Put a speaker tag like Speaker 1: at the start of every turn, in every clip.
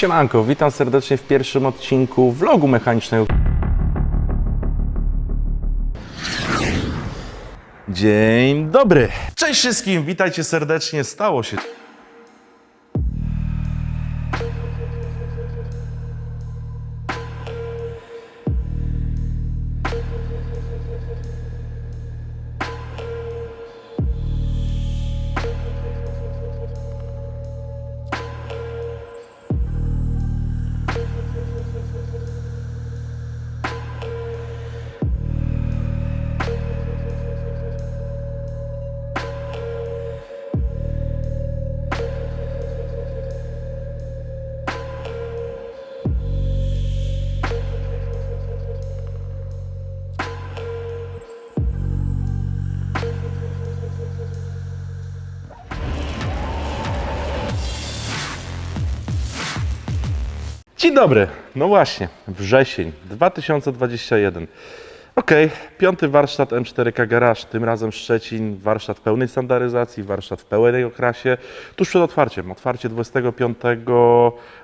Speaker 1: Siemanko, witam serdecznie w pierwszym odcinku vlogu mechanicznego. Dzień dobry. Cześć wszystkim, witajcie serdecznie. Stało się. Dzień dobry. No właśnie, wrzesień 2021. Okej, piąty warsztat M4K Garage, tym razem Szczecin, warsztat pełnej standaryzacji, warsztat w pełnej okrasie, tuż przed otwarciem, otwarcie 25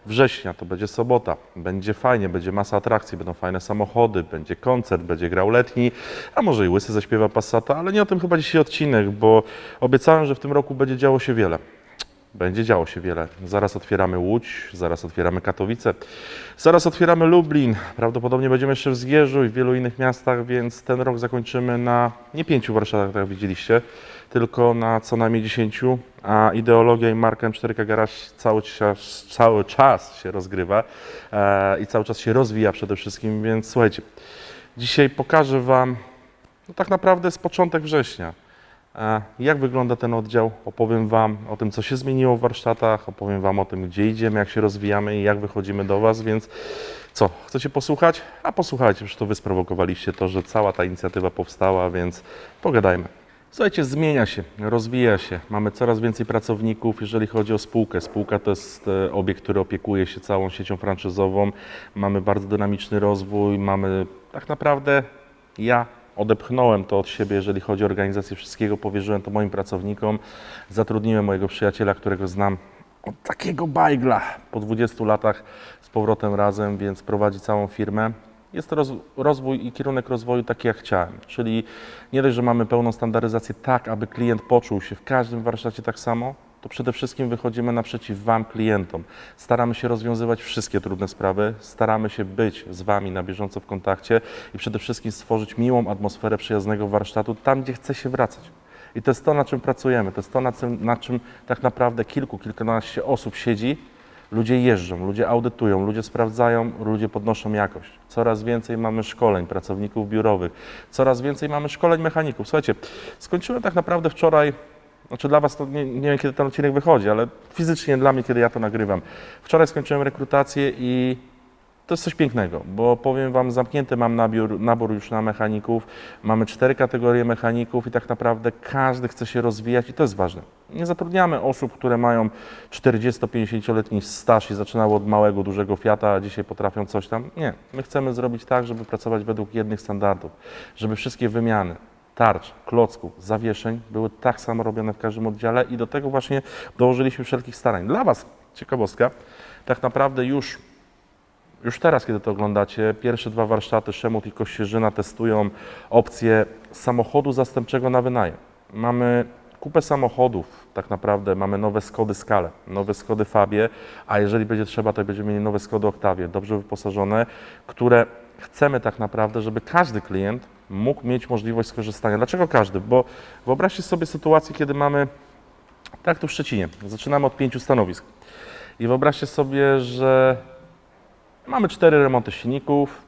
Speaker 1: września, to będzie sobota, będzie fajnie, będzie masa atrakcji, będą fajne samochody, będzie koncert, będzie grał letni, a może i Łysy zaśpiewa Passata, ale nie o tym chyba dzisiaj odcinek, bo obiecałem, że w tym roku będzie działo się wiele. Będzie działo się wiele. Zaraz otwieramy Łódź, zaraz otwieramy Katowice, zaraz otwieramy Lublin. Prawdopodobnie będziemy jeszcze w Zgierzu i w wielu innych miastach, więc ten rok zakończymy na nie pięciu warsztatach, tak jak widzieliście, tylko na co najmniej dziesięciu, a ideologia i marka M4K Garage cały czas, cały czas się rozgrywa e, i cały czas się rozwija przede wszystkim, więc słuchajcie, dzisiaj pokażę Wam no tak naprawdę z początek września. Jak wygląda ten oddział? Opowiem Wam o tym, co się zmieniło w warsztatach, opowiem Wam o tym, gdzie idziemy, jak się rozwijamy i jak wychodzimy do Was, więc co, chcecie posłuchać? A posłuchajcie, przecież to Wy sprowokowaliście to, że cała ta inicjatywa powstała, więc pogadajmy. Słuchajcie, zmienia się, rozwija się. Mamy coraz więcej pracowników, jeżeli chodzi o spółkę. Spółka to jest e, obiekt, który opiekuje się całą siecią franczyzową. Mamy bardzo dynamiczny rozwój, mamy tak naprawdę ja odepchnąłem to od siebie, jeżeli chodzi o organizację wszystkiego, powierzyłem to moim pracownikom, zatrudniłem mojego przyjaciela, którego znam od takiego bajgla po 20 latach z powrotem razem, więc prowadzi całą firmę. Jest to roz, rozwój i kierunek rozwoju taki, jak chciałem. Czyli nie dość, że mamy pełną standaryzację tak, aby klient poczuł się w każdym warsztacie tak samo, to przede wszystkim wychodzimy naprzeciw Wam, klientom. Staramy się rozwiązywać wszystkie trudne sprawy, staramy się być z Wami na bieżąco w kontakcie i przede wszystkim stworzyć miłą atmosferę przyjaznego warsztatu tam, gdzie chce się wracać. I to jest to, na czym pracujemy, to jest to, na czym, na czym tak naprawdę kilku, kilkanaście osób siedzi. Ludzie jeżdżą, ludzie audytują, ludzie sprawdzają, ludzie podnoszą jakość. Coraz więcej mamy szkoleń pracowników biurowych, coraz więcej mamy szkoleń mechaników. Słuchajcie, skończyłem tak naprawdę wczoraj znaczy dla Was to nie, nie wiem, kiedy ten odcinek wychodzi, ale fizycznie dla mnie, kiedy ja to nagrywam. Wczoraj skończyłem rekrutację i to jest coś pięknego, bo powiem Wam, zamknięty mam nabiór, nabór już na mechaników. Mamy cztery kategorie mechaników i tak naprawdę każdy chce się rozwijać i to jest ważne. Nie zatrudniamy osób, które mają 40-50-letni staż i zaczynały od małego, dużego Fiata, a dzisiaj potrafią coś tam. Nie, my chcemy zrobić tak, żeby pracować według jednych standardów, żeby wszystkie wymiany, tarcz, klocków, zawieszeń były tak samo robione w każdym oddziale i do tego właśnie dołożyliśmy wszelkich starań. Dla Was ciekawostka, tak naprawdę już, już teraz, kiedy to oglądacie, pierwsze dwa warsztaty Szemut i Kościerzyna testują opcję samochodu zastępczego na wynajem. Mamy kupę samochodów, tak naprawdę mamy nowe Skody Skale, nowe Skody Fabie, a jeżeli będzie trzeba, to będziemy mieli nowe Skody Octavie, dobrze wyposażone, które chcemy tak naprawdę, żeby każdy klient mógł mieć możliwość skorzystania. Dlaczego każdy? Bo wyobraźcie sobie sytuację, kiedy mamy, tak tu w Szczecinie, zaczynamy od pięciu stanowisk. I wyobraźcie sobie, że mamy cztery remonty silników,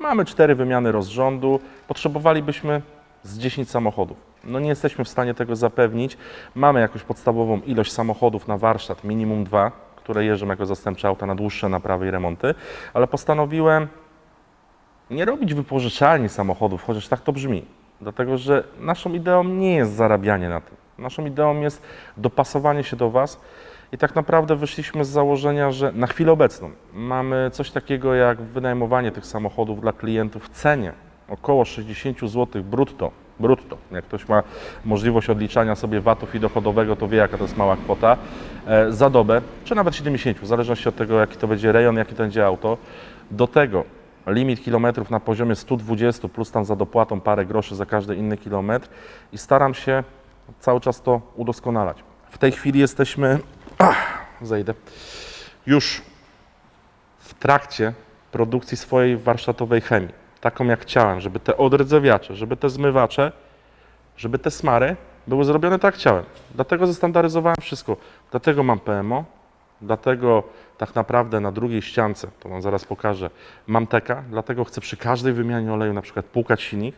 Speaker 1: mamy cztery wymiany rozrządu, potrzebowalibyśmy z 10 samochodów. No nie jesteśmy w stanie tego zapewnić. Mamy jakąś podstawową ilość samochodów na warsztat, minimum dwa, które jeżdżą jako zastępcze auta na dłuższe naprawy i remonty, ale postanowiłem nie robić wypożyczalni samochodów, chociaż tak to brzmi. Dlatego, że naszą ideą nie jest zarabianie na tym. Naszą ideą jest dopasowanie się do Was. I tak naprawdę wyszliśmy z założenia, że na chwilę obecną mamy coś takiego jak wynajmowanie tych samochodów dla klientów w cenie około 60 zł brutto brutto. Jak ktoś ma możliwość odliczania sobie VAT-ów i dochodowego, to wie jaka to jest mała kwota e, za dobę, czy nawet 70, w zależności od tego jaki to będzie rejon, jaki to będzie auto. Do tego limit kilometrów na poziomie 120 plus tam za dopłatą parę groszy za każdy inny kilometr i staram się cały czas to udoskonalać. W tej chwili jesteśmy, ach, zejdę, już w trakcie produkcji swojej warsztatowej chemii, taką jak chciałem, żeby te odrdzewiacze, żeby te zmywacze, żeby te smary były zrobione tak jak chciałem. Dlatego zestandaryzowałem wszystko. Dlatego mam PMO, dlatego tak naprawdę na drugiej ściance, to Wam zaraz pokażę, mam teka, dlatego chcę przy każdej wymianie oleju na przykład płukać silnik,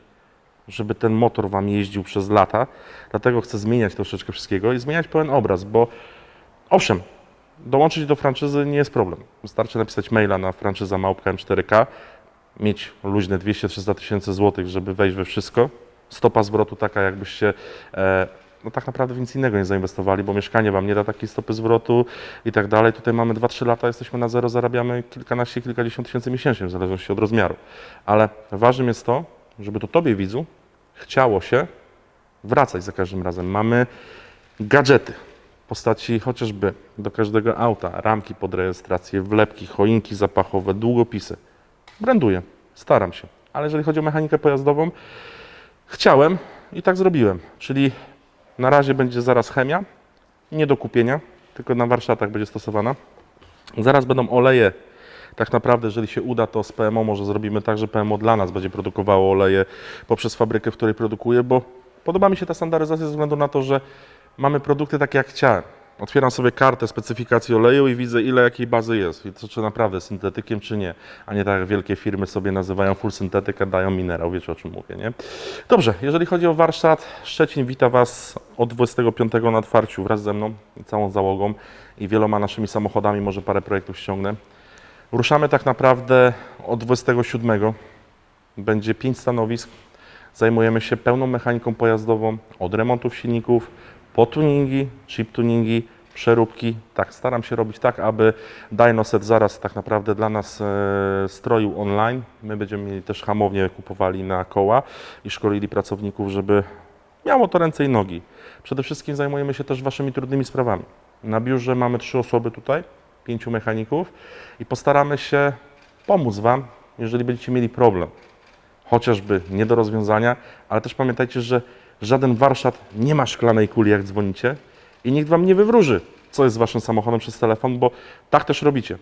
Speaker 1: żeby ten motor Wam jeździł przez lata. Dlatego chcę zmieniać troszeczkę wszystkiego i zmieniać pełen obraz, bo owszem, dołączyć do franczyzy nie jest problem. Wystarczy napisać maila na franczyza małpka M4K, mieć luźne 200-300 tysięcy złotych, żeby wejść we wszystko. Stopa zwrotu taka, jakbyście e, no tak naprawdę w nic innego nie zainwestowali, bo mieszkanie Wam nie da takiej stopy zwrotu i tak dalej. Tutaj mamy 2-3 lata, jesteśmy na zero, zarabiamy kilkanaście, kilkadziesiąt tysięcy miesięcznie, w zależności od rozmiaru. Ale ważnym jest to, żeby to Tobie, widzu, chciało się wracać za każdym razem. Mamy gadżety w postaci chociażby do każdego auta, ramki pod rejestrację, wlepki, choinki zapachowe, długopisy. Branduję, staram się. Ale jeżeli chodzi o mechanikę pojazdową, chciałem i tak zrobiłem. Czyli na razie będzie zaraz chemia, nie do kupienia, tylko na warsztatach będzie stosowana. Zaraz będą oleje. Tak naprawdę, jeżeli się uda, to z PMO może zrobimy tak, że PMO dla nas będzie produkowało oleje poprzez fabrykę, w której produkuje, bo podoba mi się ta standaryzacja ze względu na to, że mamy produkty takie jak chciałem. Otwieram sobie kartę specyfikacji oleju i widzę ile jakiej bazy jest i to czy naprawdę syntetykiem czy nie, a nie tak jak wielkie firmy sobie nazywają full syntetyka, dają minerał, wiecie o czym mówię, nie? Dobrze, jeżeli chodzi o warsztat, Szczecin wita Was od 25 na otwarciu wraz ze mną całą załogą i wieloma naszymi samochodami, może parę projektów ściągnę. Ruszamy tak naprawdę od 27. Będzie 5 stanowisk. Zajmujemy się pełną mechaniką pojazdową, od remontów silników, po tuningi, chip tuningi, przeróbki. Tak, staram się robić tak, aby Dynoset zaraz tak naprawdę dla nas e, stroił online. My będziemy mieli też hamownię, kupowali na koła i szkolili pracowników, żeby miało to ręce i nogi. Przede wszystkim zajmujemy się też Waszymi trudnymi sprawami. Na biurze mamy trzy osoby tutaj, pięciu mechaników i postaramy się pomóc Wam, jeżeli będziecie mieli problem chociażby nie do rozwiązania, ale też pamiętajcie, że żaden warsztat nie ma szklanej kuli, jak dzwonicie i nikt wam nie wywróży, co jest z waszym samochodem przez telefon, bo tak też robicie.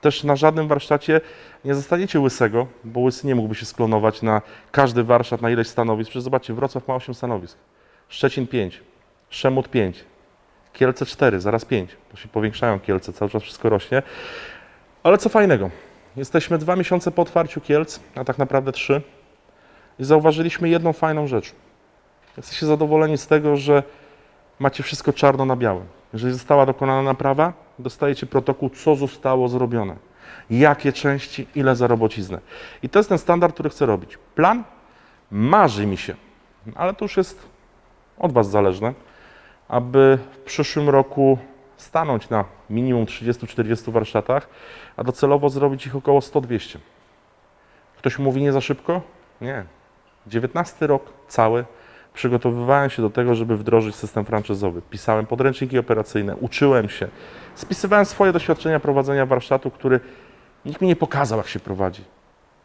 Speaker 1: Też na żadnym warsztacie nie zostaniecie łysego, bo łysy nie mógłby się sklonować na każdy warsztat, na ileś stanowisk. Przecież zobaczcie, Wrocław ma 8 stanowisk, Szczecin 5, Szemut 5, Kielce 4, zaraz 5. To się powiększają Kielce, cały czas wszystko rośnie. Ale co fajnego, jesteśmy dwa miesiące po otwarciu Kielc, a tak naprawdę trzy i zauważyliśmy jedną fajną rzecz. Jesteście zadowoleni z tego, że macie wszystko czarno na białym. Jeżeli została dokonana naprawa, dostajecie protokół, co zostało zrobione. Jakie części, ile za robociznę. I to jest ten standard, który chcę robić. Plan marzy mi się, ale to już jest od Was zależne, aby w przyszłym roku stanąć na minimum 30-40 warsztatach, a docelowo zrobić ich około 100-200. Ktoś mówi nie za szybko? Nie. 19 rok cały przygotowywałem się do tego, żeby wdrożyć system franczyzowy. Pisałem podręczniki operacyjne, uczyłem się, spisywałem swoje doświadczenia prowadzenia warsztatu, który nikt mi nie pokazał, jak się prowadzi.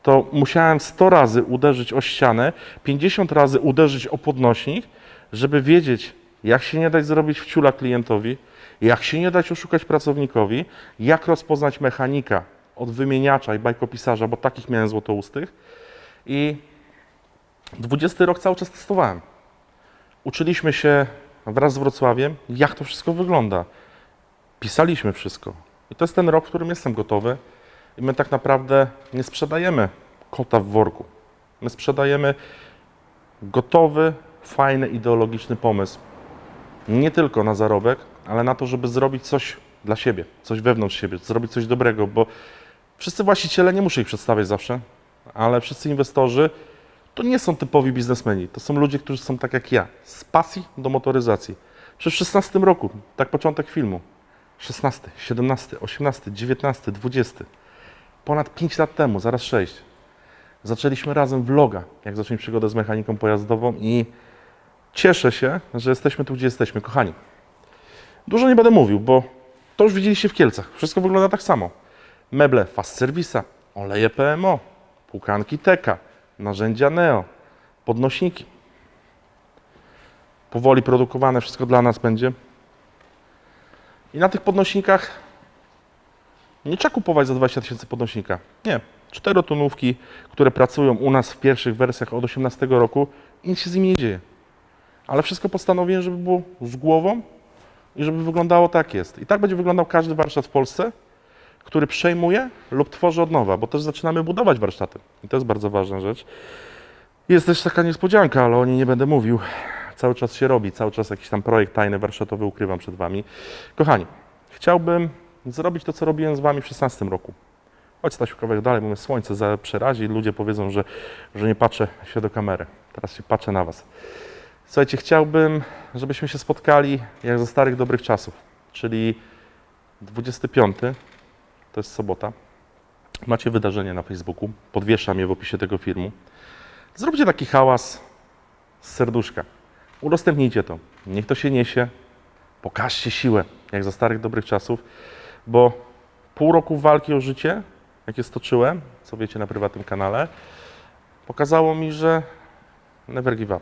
Speaker 1: To musiałem 100 razy uderzyć o ścianę, 50 razy uderzyć o podnośnik, żeby wiedzieć, jak się nie dać zrobić wciula klientowi, jak się nie dać oszukać pracownikowi, jak rozpoznać mechanika od wymieniacza i bajkopisarza, bo takich miałem złotoustych. I 20 rok cały czas testowałem. Uczyliśmy się wraz z Wrocławiem, jak to wszystko wygląda. Pisaliśmy wszystko. I to jest ten rok, w którym jestem gotowy. I my tak naprawdę nie sprzedajemy kota w worku. My sprzedajemy gotowy, fajny, ideologiczny pomysł. Nie tylko na zarobek, ale na to, żeby zrobić coś dla siebie, coś wewnątrz siebie, zrobić coś dobrego, bo wszyscy właściciele, nie muszę ich przedstawiać zawsze, ale wszyscy inwestorzy to nie są typowi biznesmeni. To są ludzie, którzy są tak jak ja, z pasji do motoryzacji. W 16 roku, tak początek filmu, 16, 17, 18, 19, 20, ponad 5 lat temu, zaraz 6, Zaczęliśmy razem vloga, jak zacząć przygodę z mechaniką pojazdową i cieszę się, że jesteśmy tu, gdzie jesteśmy, kochani. Dużo nie będę mówił, bo to już widzieliście w Kielcach. Wszystko wygląda tak samo. Meble Fast Servisa, oleje PMO, płukanki Teka, narzędzia Neo, podnośniki. Powoli produkowane, wszystko dla nas będzie. I na tych podnośnikach nie trzeba kupować za 20 tysięcy podnośnika. Nie. Czterotonówki, które pracują u nas w pierwszych wersjach od 18 roku nic się z nimi nie dzieje. Ale wszystko postanowiłem, żeby było z głową i żeby wyglądało tak jest. I tak będzie wyglądał każdy warsztat w Polsce, który przejmuje lub tworzy od nowa, bo też zaczynamy budować warsztaty. I to jest bardzo ważna rzecz. Jest też taka niespodzianka, ale o niej nie będę mówił. Cały czas się robi, cały czas jakiś tam projekt tajny warsztatowy ukrywam przed Wami. Kochani, chciałbym zrobić to, co robiłem z Wami w 16 roku. Chodź Stasiu kawałek dalej, bo mnie słońce za przerazi ludzie powiedzą, że, że nie patrzę się do kamery. Teraz się patrzę na Was. Słuchajcie, chciałbym, żebyśmy się spotkali jak ze starych dobrych czasów, czyli 25, to jest sobota. Macie wydarzenie na Facebooku, podwieszam je w opisie tego filmu. Zróbcie taki hałas z serduszka. Udostępnijcie to. Niech to się niesie. Pokażcie siłę, jak za starych dobrych czasów, bo pół roku walki o życie, jakie stoczyłem, co wiecie na prywatnym kanale, pokazało mi, że never give up.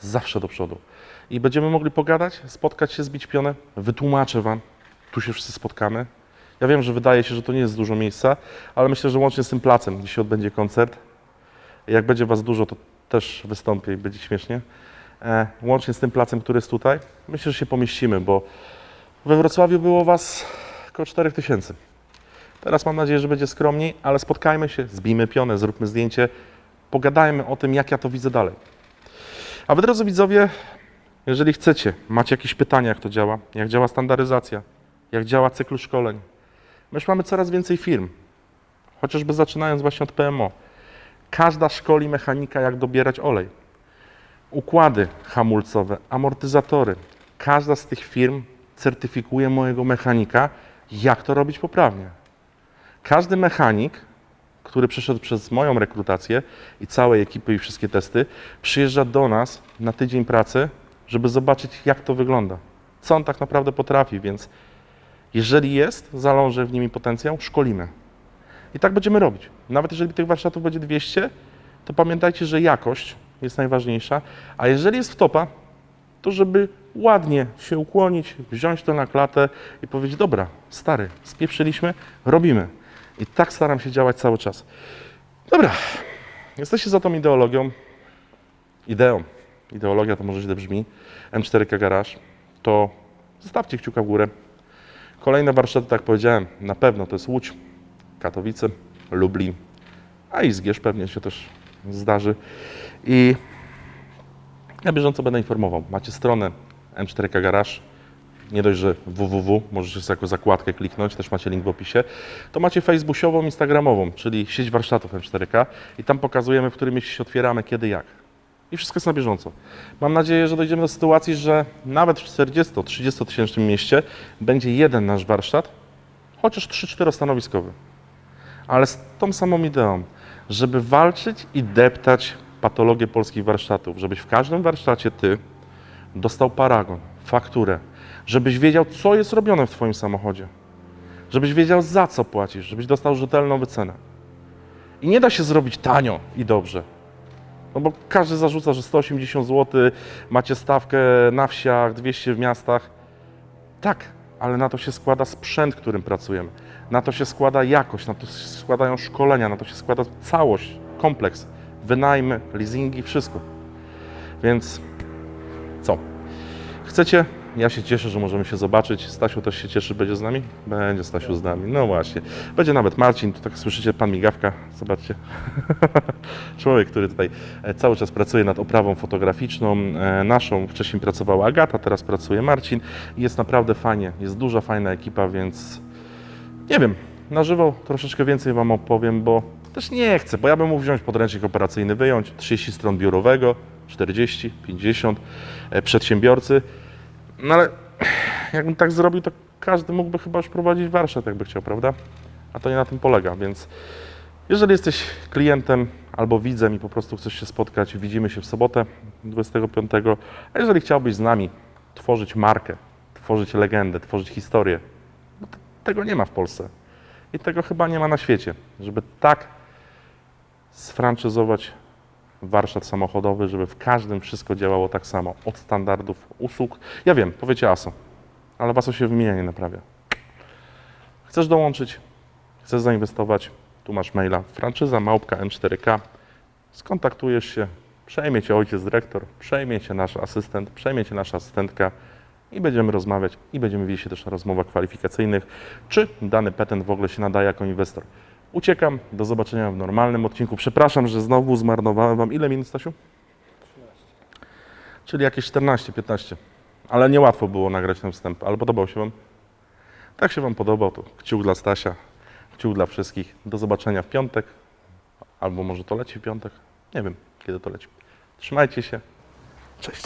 Speaker 1: Zawsze do przodu. I będziemy mogli pogadać, spotkać się, zbić pionę. Wytłumaczę Wam. Tu się wszyscy spotkamy. Ja wiem, że wydaje się, że to nie jest dużo miejsca, ale myślę, że łącznie z tym placem, gdzie się odbędzie koncert, jak będzie Was dużo, to też wystąpię i będzie śmiesznie. E, łącznie z tym placem, który jest tutaj, myślę, że się pomieścimy, bo we Wrocławiu było Was około 4 tysięcy. Teraz mam nadzieję, że będzie skromniej, ale spotkajmy się, zbijmy pionę, zróbmy zdjęcie, pogadajmy o tym, jak ja to widzę dalej. A Wy, drodzy widzowie, jeżeli chcecie, macie jakieś pytania, jak to działa, jak działa standaryzacja, jak działa cykl szkoleń, my już mamy coraz więcej firm, chociażby zaczynając właśnie od PMO. Każda szkoli mechanika, jak dobierać olej. Układy hamulcowe, amortyzatory. Każda z tych firm certyfikuje mojego mechanika, jak to robić poprawnie. Każdy mechanik, który przeszedł przez moją rekrutację i całej ekipy i wszystkie testy, przyjeżdża do nas na tydzień pracy, żeby zobaczyć, jak to wygląda. Co on tak naprawdę potrafi, więc jeżeli jest, zaląży w nimi potencjał, szkolimy. I tak będziemy robić. Nawet jeżeli tych warsztatów będzie 200, to pamiętajcie, że jakość jest najważniejsza, a jeżeli jest wtopa, to żeby ładnie się ukłonić, wziąć to na klatę i powiedzieć, dobra, stary, spieprzyliśmy, robimy. I tak staram się działać cały czas. Dobra, jesteście za tą ideologią, ideą, ideologia to może źle brzmi, M4K Garage, to zostawcie kciuka w górę. Kolejne warsztaty, tak powiedziałem, na pewno to jest Łódź, Katowice, Lublin, a i Zgierz pewnie się też zdarzy. I na bieżąco będę informował. Macie stronę M4K Garage, nie dość, że www, możecie sobie jako zakładkę kliknąć, też macie link w opisie, to macie facebookową, instagramową, czyli sieć warsztatów M4K i tam pokazujemy, w którym mieście się otwieramy, kiedy, jak. I wszystko jest na bieżąco. Mam nadzieję, że dojdziemy do sytuacji, że nawet w 40-30 tysięcznym mieście będzie jeden nasz warsztat, chociaż 3-4 stanowiskowy. Ale z tą samą ideą, żeby walczyć i deptać patologię polskich warsztatów, żebyś w każdym warsztacie ty dostał paragon, fakturę, żebyś wiedział, co jest robione w Twoim samochodzie, żebyś wiedział, za co płacisz, żebyś dostał rzetelną wycenę. I nie da się zrobić tanio i dobrze. No bo każdy zarzuca, że 180 zł, macie stawkę na wsiach, 200 w miastach. Tak, ale na to się składa sprzęt, którym pracujemy. Na to się składa jakość, na to się składają szkolenia, na to się składa całość, kompleks, wynajmy, leasingi, wszystko. Więc co? Chcecie? Ja się cieszę, że możemy się zobaczyć. Stasiu też się cieszy, będzie z nami? Będzie Stasiu z nami. No właśnie. Będzie nawet Marcin, tu tak słyszycie, pan Migawka. Zobaczcie. Człowiek, który tutaj e, cały czas pracuje nad oprawą fotograficzną e, naszą. Wcześniej pracowała Agata, teraz pracuje Marcin. Jest naprawdę fajnie. Jest duża, fajna ekipa, więc nie wiem, na żywo troszeczkę więcej Wam opowiem, bo też nie chcę, bo ja bym mógł wziąć podręcznik operacyjny, wyjąć 30 stron biurowego, 40, 50, e, przedsiębiorcy, no ale jakbym tak zrobił, to każdy mógłby chyba już prowadzić warsztat, jakby chciał, prawda? A to nie na tym polega, więc Jeżeli jesteś klientem albo widzem i po prostu chcesz się spotkać, widzimy się w sobotę 25. A jeżeli chciałbyś z nami tworzyć markę, tworzyć legendę, tworzyć historię, bo t- tego nie ma w Polsce. I tego chyba nie ma na świecie, żeby tak sfranczyzować warsztat samochodowy, żeby w każdym wszystko działało tak samo, od standardów usług. Ja wiem, powiecie ASO, ale ASO się wymienia, nie naprawia. Chcesz dołączyć, chcesz zainwestować, tu masz maila franczyza małpka n4k, skontaktujesz się, przejmie cię ojciec dyrektor, przejmie cię nasz asystent, przejmie cię nasza asystentka i będziemy rozmawiać i będziemy widzieć się też na rozmowach kwalifikacyjnych, czy dany petent w ogóle się nadaje jako inwestor. Uciekam, do zobaczenia w normalnym odcinku. Przepraszam, że znowu zmarnowałem Wam ile minut, Stasiu? Czyli jakieś 14-15. Ale niełatwo było nagrać ten wstęp, ale podobał się Wam? Tak się Wam podobał, to kciuk dla Stasia, kciuk dla wszystkich. Do zobaczenia w piątek, albo może to leci w piątek. Nie wiem, kiedy to leci. Trzymajcie się. Cześć.